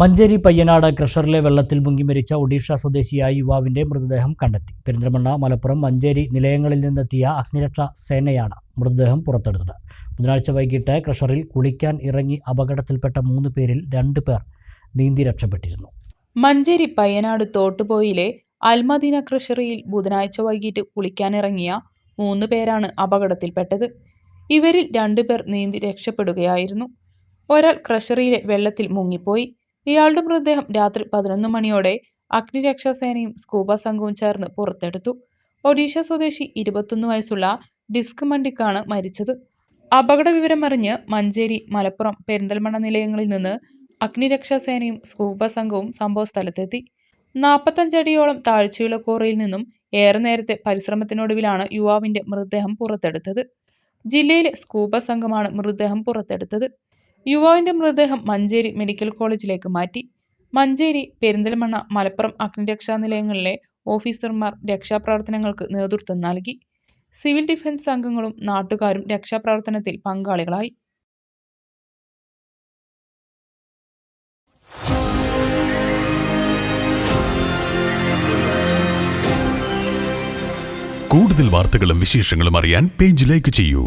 മഞ്ചേരി പയ്യനാട് ക്രഷറിലെ വെള്ളത്തിൽ മുങ്ങി മരിച്ച ഒഡീഷ സ്വദേശിയായ യുവാവിന്റെ മൃതദേഹം കണ്ടെത്തി. പെരിന്തൽമണ്ണ മലപ്പുറം മഞ്ചേരി നിലയങ്ങളിൽ നിന്നെത്തിയ അഗ്നിരക്ഷാ സേനയാണ് മൃതദേഹം പുറത്തെടുത്തത്. ബുധനാഴ്ച വൈകിട്ട് ക്രഷറിൽ കുളിക്കാൻ ഇറങ്ങി അപകടത്തിൽപ്പെട്ട മൂന്ന് പേരിൽ രണ്ട് പേർ നീന്തി രക്ഷപ്പെട്ടിരുന്നു. മഞ്ചേരി പയ്യനാട് തോട്ടുപോയിലെ അൽമദീന ക്രഷറിയിൽ ബുധനാഴ്ച വൈകിട്ട് കുളിക്കാനിറങ്ങിയ മൂന്ന് പേരാണ് അപകടത്തിൽപ്പെട്ടത്. ഇവരിൽ രണ്ടുപേർ നീന്തി രക്ഷപ്പെടുകയായിരുന്നു. ഒരാൾ ക്രഷറിയിലെ വെള്ളത്തിൽ മുങ്ങിപ്പോയി. ഇയാളുടെ മൃതദേഹം രാത്രി പതിനൊന്ന് മണിയോടെ അഗ്നിരക്ഷാസേനയും സ്കൂബ സംഘവും ചേർന്ന് പുറത്തെടുത്തു. ഒഡീഷ സ്വദേശി ഇരുപത്തൊന്ന് വയസ്സുള്ള ഡിസ്ക് മണ്ടിക്കാണ് മരിച്ചത്. അപകട വിവരമറിഞ്ഞ് മഞ്ചേരി മലപ്പുറം പെരിന്തൽമണ്ണ നിലയങ്ങളിൽ നിന്ന് അഗ്നിരക്ഷാസേനയും സ്കൂബ സംഘവും സംഭവസ്ഥലത്തെത്തി നാൽപ്പത്തഞ്ചടിയോളം താഴ്ചയുള്ള കോറയിൽ നിന്നും ഏറെ നേരത്തെ പരിശ്രമത്തിനൊടുവിലാണ് യുവാവിന്റെ മൃതദേഹം പുറത്തെടുത്തത്. ജില്ലയിലെ സ്കൂബ സംഘമാണ് മൃതദേഹം പുറത്തെടുത്തത്. യുവാവിന്റെ മൃതദേഹം മഞ്ചേരി മെഡിക്കൽ കോളേജിലേക്ക് മാറ്റി. മഞ്ചേരി പെരിന്തൽമണ്ണ മലപ്പുറം അഗ്നിരക്ഷാ നിലയങ്ങളിലെ ഓഫീസർമാർ രക്ഷാപ്രവർത്തനങ്ങൾക്ക് നേതൃത്വം നൽകി. സിവിൽ ഡിഫൻസ് അംഗങ്ങളും നാട്ടുകാരും രക്ഷാപ്രവർത്തനത്തിൽ പങ്കാളികളായി. കൂടുതൽ വാർത്തകളും വിശേഷങ്ങളും അറിയാൻ പേജ് ലൈക്ക് ചെയ്യൂ.